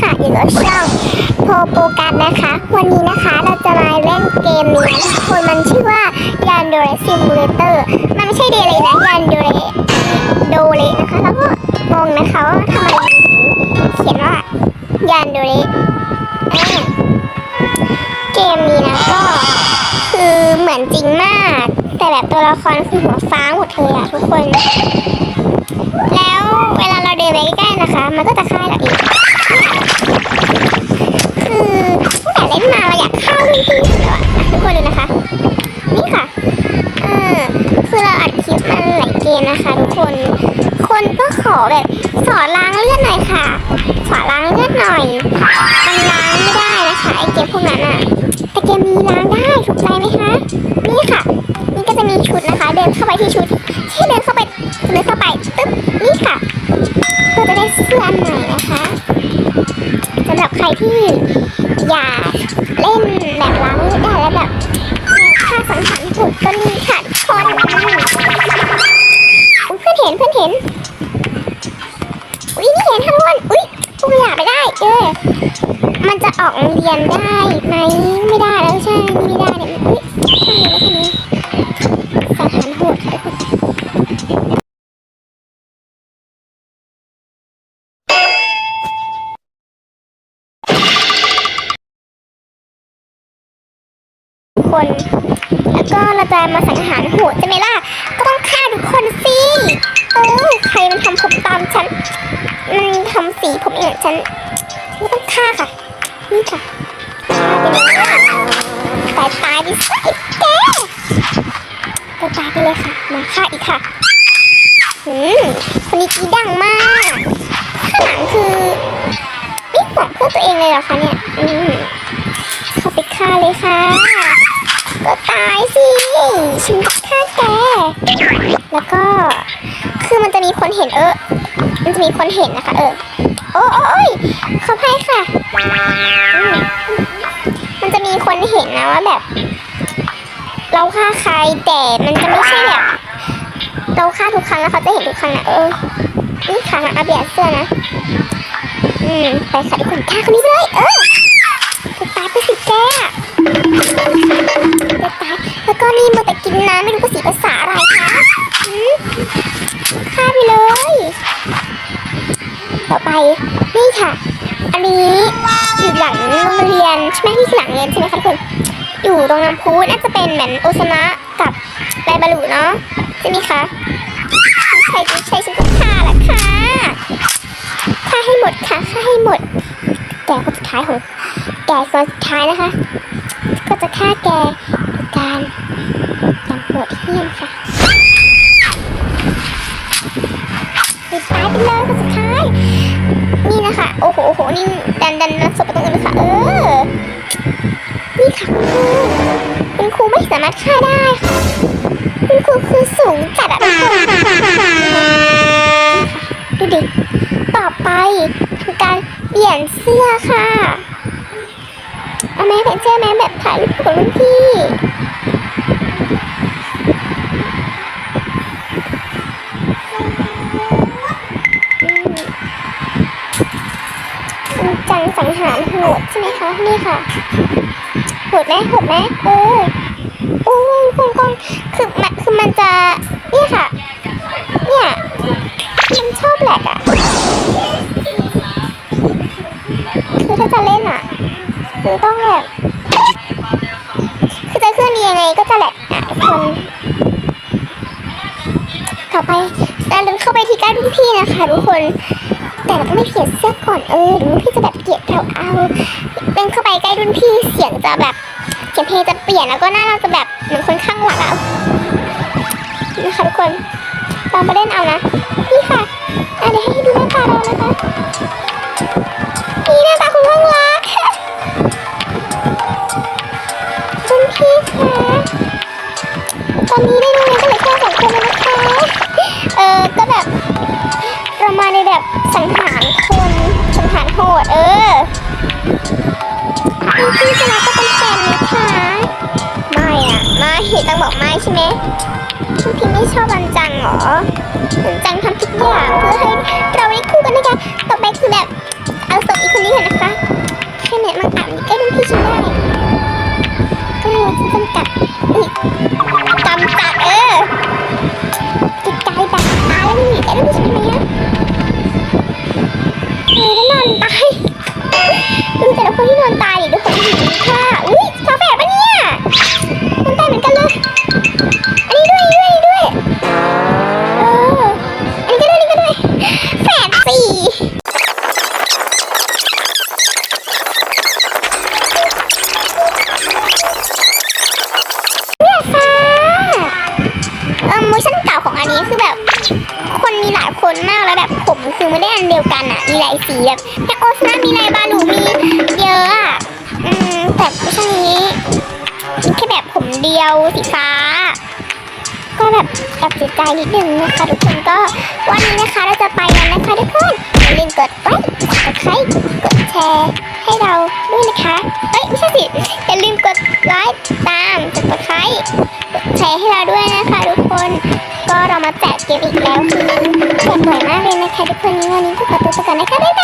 ค่ะอยู่กับช่องโพโปกัสนะคะ วันนี้นะคะเราจะมาเล่นเกมนี้ทุกคนมันชื่อว่ายานโดเรซิมูเลเตอร์มันไม่ใช่เดเลยนะยานโดเรโดเรนะคะแล้วก็งงนะคะว่าทำไมมันถึงเขียนว่ายานโดเรอ่าเกมนี้นะก็คือเหมือนจริงมาก แต่แบบตัวละครคือหัวฟ้าหมดเลยอะทุกคนแล้วเวลาเราเดินไปใกล้ๆนะคะ มันก็จะฆ่าเราเองคือตั้งแต่เล่นมาเราอยากฆ่ารุ่นพี่สุดแล้วอะอะทุกคนดูนะคะ นี่ค่ะ เออ คือเราอัดคลิปมาหลายเกมนะคะ ทุกคน คนก็ขอแบบสอนล้าง เลือดหน่อยค่ะสอล้างเลือดหน่อย มันล้างไม่ได้นะคะไอเกมพวกนั้นอะแต่เกมนี้ล้างได้ถูกใจไหมคะ นี่ค่ะ นี่ก็จะมีชุดนะคะ เดินเข้าไปที่ชุด ที่เดินเข้าไปเดินเข้าไปตึ๊บนี่ค่ะก็จะได้เสื้ออันใหม่นะคะสำหรับใครที่อยากเล่นแบบล้างเลือดได้แล้วแบบค่าสังหารโหุดก็ ออกโรงเรียนได้ไหมไม่ได้แล้วใช่ไม่ได้เนี่ยอุ้ยทำไมแล้วทีนี้สังหารโหดค่ะทุกคน แล้วก็เราจะมาสังหารโหดใช่ไหมล่ะ ก็ต้องฆ่าทุกคนสิเออใครมันทำผมตามฉันมันทำสีผมองฉันไม่ต้องฆ่าค่ะ ค่ะตายตายดิสิแกก็ตายไปเลยค่ะ มาฆ่าอีกค่ะอืมคนนี้กีดังมาก ข้างหลังคือนี่ห่วงเพื่อตัวเองเลยเหรอคะเนี่ย อืมเข้าไปฆ่าเลยค่ะ ก็ตายสิฉันจะฆ่าแก แล้วก็ คือมันจะมีคนเห็นเออ มันจะมีคนเห็นนะคะ เออ โอ้โอ้ยขออภัยค่ะ มันจะมีคนเห็นนะว่าแบบ เราฆ่าใครแต่มันจะไม่ใช่แบบเราฆ่าทุกครั้งแล้วเขาจะเห็นทุกครั้งนะเออ นี่ค่ะอาเบียเสื้อนะ อืมไปค่ะทุกคนฆ่าคนนี้เลย เออจะตายไปสิแกจะตายแล้วก็นี่มัวแต่กินน้ำไม่รู้ภาษีภาษาอะไรคะหืมฆ่าไปเลย นี่ค่ะ อันนี้อยู่หลังโรงเรียนใช่ไหมนี่หลังเรียนใช่ไหมคะทุกคนอยู่ตรงน้ำพุน่าจะเป็นเหมือนโอซามะกับไรบารุเนาะใช่ไหมคะใช่ใช่ฉันก็ฆ่าแหละค่ะฆ่าให้หมดค่ะฆ่าให้หมด แกคนสุดท้ายของแกคนสุดท้ายนะคะ ก็จะฆ่าแกโดยการอย่างโหดเหี้ยมค่ะ โอ้โหโอ้โหนี่ดันดันดันศพไปตรงอื่นเลยค่ะ เออ นี่ค่ะคุณครูคุณครูไม่สามารถฆ่าได้ค่ะ คุณครูคือสูงจัดอะทุกคนดูดิ ต่อไปทำการเปลี่ยนเสื้อค่ะ เอาแม่เป็นเสื้อแม่แบบถ่ายรูปกับรุ่นพี่ อืมจัง สังหารโหดใช่ไหมคะ นี่ค่ะโหดไหมโหดไหมเออโอ้ยคุณกองคือมันคือมันจะเนี่ยค่ะ เนี่ยมันชอบแหลกอะคือถ้าจะเล่นอะคือต้องแบบคือจะเคลื่อนยังไงก็จะแหลกอะคนต่อไปเราเดินเข้าไปที่ใกล้รุ่นพี่นะคะทุกคน แต่เราต้องไม่เปลี่ยนเสื้อก่อนเออหรือพี่จะแบบเกลียดเราเอาเดินเข้าไปใกล้รุ่นพี่เสียงจะแบบเสียงเพลงจะเปลี่ยนแล้วก็หน้าเราจะแบบเหมือนคนข้างหลังอะนะคะทุกคนตามาเล่นเอานะนี่ค่ะอะเดี๋ยวให้ดูหน้าตาเรานะคะ ม่ใช่ไหมพี่พี่ไม่ชอบวันจังเหรอวันจังทำทุกอย่างเพื่อให้เราได้คู่กันนะคะ ต่อไปคือแบบเอาศพอีกคนนี้เห็นนะคะ สีแบบแค่โอสนามีลายบาลูมีเยอะอะอืมแต่มูชั่นนี้มีแค่แบบผมเดียวสีฟ้า ก็แบบแอบเสียใจนิดนึงนะคะทุกคนก็วันนี้นะคะเราจะไปกันนะคะทุกคนอย่าลืมกดไลค์กดไลค์กดแชร์ให้เราด้วยนะคะเอ้ยไม่ใช่สิอย่าลืมกดไลค์ตามกดไลค์กดแชร์ให้เราด้วยนะคะทุกคนก็เรามาแจกเกมอีกแล้วคือแจกบ่อยมาก เลยนะคะทุกคนนี้วัน